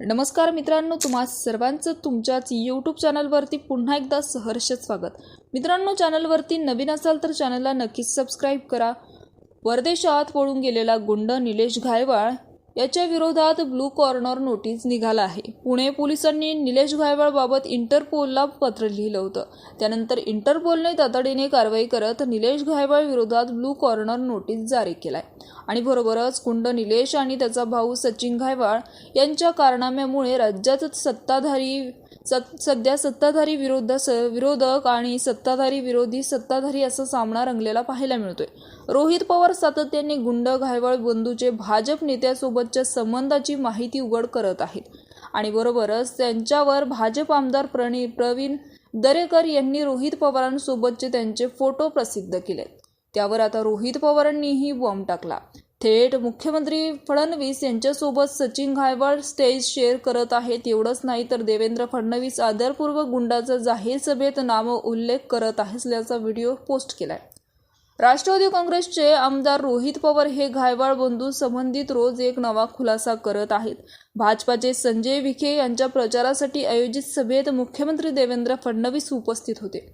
नमस्कार मित्रांनो तुम्हा सर्वांचं तुमच्याच यूट्यूब चॅनलवरती पुन्हा एकदा सहर्ष स्वागत. मित्रांनो चॅनलवरती नवीन असाल तर चॅनलला नक्कीच सबस्क्राईब करा. परदेशात पळून गेलेला गुंड निलेश घायवाळ याच्या विरोधात ब्लू कॉर्नर नोटीस निघाला आहे. पुणे पोलिसांनी निलेश घायवाळबाबत इंटरपोलला पत्र लिहिलं होतं. त्यानंतर इंटरपोलने तातडीने कारवाई करत निलेश घायवाळ विरोधात ब्लू कॉर्नर नोटीस जारी केलाय. आणि बरोबरच कुंड निलेश आणि त्याचा भाऊ सचिन घायवाळ यांच्या कारनाम्यामुळे राज्यात सत्ताधारी सत सध्या सत्ताधारी विरोध स विरोधक आणि सत्ताधारी विरोधी सत्ताधारी असा सामना रंगलेला पाहायला मिळतोय. रोहित पवार सातत्याने गुंड घायवळ बंधूचे भाजप नेत्यासोबतच्या संबंधाची माहिती उघड करत आहेत. आणि बरोबरच त्यांच्यावर भाजप आमदार प्रणी प्रवीण दरेकर यांनी रोहित पवारांसोबतचे त्यांचे फोटो प्रसिद्ध केलेत. त्यावर आता रोहित पवारांनीही बॉम्ब टाकला. थेट मुख्यमंत्री फडणवीस यांच्यासोबत सचिन घायवाड स्टेज शेअर करत आहेत. एवढंच नाही तर देवेंद्र फडणवीस आदरपूर्वक गुंडाचा जाहीर सभेत नाम उल्लेख करत असल्याचा व्हिडिओ पोस्ट केलाय. राष्ट्रवादी काँग्रेसचे आमदार रोहित पवार हे घायवाळ बंधू संबंधित रोज एक नवा खुलासा करत आहेत. भाजपाचे संजय विखे यांच्या प्रचारासाठी आयोजित सभेत मुख्यमंत्री देवेंद्र फडणवीस उपस्थित होते.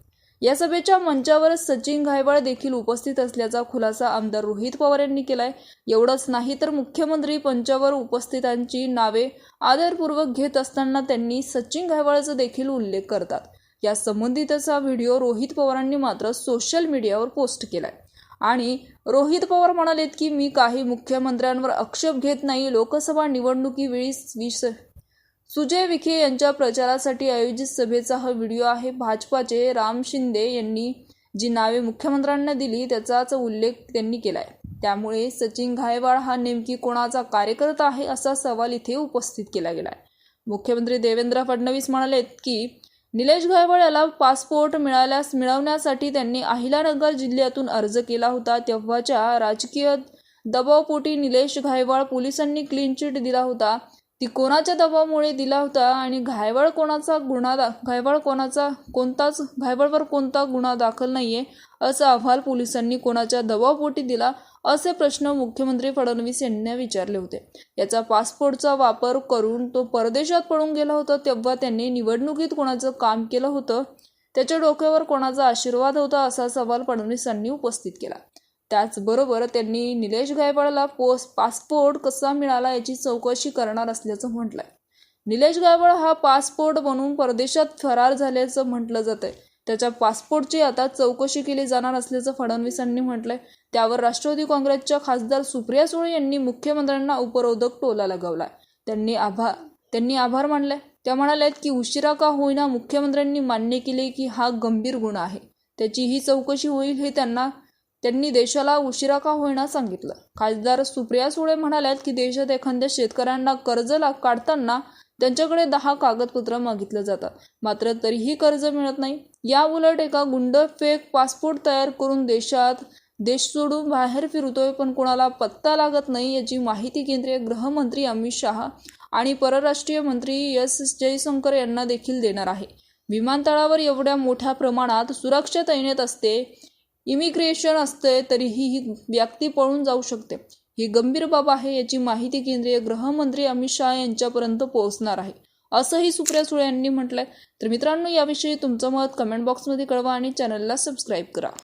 या सभेच्या मंचावर सचिन घायवाळ देखील उपस्थित असल्याचा खुलासा आमदार रोहित पवार यांनी केलाय. एवढंच नाही तर मुख्यमंत्री पंचावर उपस्थितांची नावे आदरपूर्वक घेत असताना त्यांनी सचिन घायवाळचा देखील उल्लेख करतात. या संबंधितचा व्हिडिओ रोहित पवारांनी मात्र सोशल मीडियावर पोस्ट केलाय. आणि रोहित पवार म्हणालेत की मी काही मुख्यमंत्र्यांवर आक्षेप घेत नाही. लोकसभा निवडणुकीवेळी विष सुजय विखे यांच्या प्रचारासाठी आयोजित सभेचा हा व्हिडिओ आहे. भाजपाचे राम शिंदे यांनी जी नावे मुख्यमंत्र्यांना दिली त्याचाच उल्लेख त्यांनी केलाय. त्यामुळे सचिन घायवाळ हा नेमकी कोणाचा कार्यकर्ता आहे असा सवाल इथे उपस्थित केला गेलाय. मुख्यमंत्री देवेंद्र फडणवीस म्हणालेत की निलेश घायवळ याला पासपोर्ट मिळाल्यास मिळवण्यासाठी त्यांनी अहिलानगर जिल्ह्यातून अर्ज केला होता. तेव्हाच्या राजकीय दबावपोटी निलेश घायवाळ पोलिसांनी क्लीन चिट दिला होता. ती कोणाच्या दबावामुळे दिला होता आणि घायवळ कोणाचा गुन्हा दा घायवळ कोणाचा कोणताच घायवळवर कोणता गुन्हा दाखल नाहीये असा अहवाल पोलिसांनी कोणाच्या दबावपोटी दिला असे प्रश्न मुख्यमंत्री फडणवीस यांनी विचारले होते. याचा पासपोर्टचा वापर करून तो परदेशात पळून गेला होता तेव्हा त्यांनी निवडणुकीत कोणाचं काम केलं होतं? त्याच्या डोक्यावर कोणाचा आशीर्वाद होता असा सवाल फडणवीसांनी उपस्थित केला. त्याचबरोबर त्यांनी निलेश गायकवाडला पोस्ट पासपोर्ट कसा मिळाला याची चौकशी करणार असल्याचं म्हटलंय. निलेश गायकवाड हा पासपोर्ट बनवून परदेशात फरार झाल्याचं म्हटलं जात आहे त्याच्या पासपोर्टची आता चौकशी केली जाणार असल्याचं फडणवीसांनी म्हटलंय. त्यावर राष्ट्रवादी काँग्रेसच्या खासदार सुप्रिया सुळे यांनी मुख्यमंत्र्यांना उपरोधक टोला लगावलाय. त्यांनी आभार त्यांनी आभार मानले त्या म्हणाल्यात की उशिरा का होईना मुख्यमंत्र्यांनी मान्य केले की हा गंभीर गुन्हा आहे. त्याची ही चौकशी होईल हे त्यांना त्यांनी देशाला उशिरा का होईना सांगितलं. खासदार सुप्रिया सुळे म्हणाल्यात की देशात एखाद्या शेतकऱ्यांना कर्ज काढताना त्यांच्याकडे दहा कागदपत्र मागितलं जातात. मात्र तरीही कर्ज मिळत नाही. या उलट एका गुंड फेक पासपोर्ट तयार करून देशात देश सोडून बाहेर फिरतोय पण कोणाला पत्ता लागत नाही याची माहिती केंद्रीय गृहमंत्री अमित शहा आणि परराष्ट्रीय मंत्री एस जयशंकर यांना देखील देणार आहे. विमानतळावर एवढ्या मोठ्या प्रमाणात सुरक्षा तैनेत असते इमिग्रेशन असते तरीही ही व्यक्ती पळून जाऊ शकते. ही गंभीर बाब आहे याची माहिती केंद्रीय गृहमंत्री अमित शहा यांच्यापर्यंत पोहोचणार आहे. असंही सुप्रिया सुळे यांनी म्हटलंय. तर मित्रांनो याविषयी तुमचं मत कमेंट बॉक्समध्ये कळवा आणि चॅनलला सबस्क्राईब करा.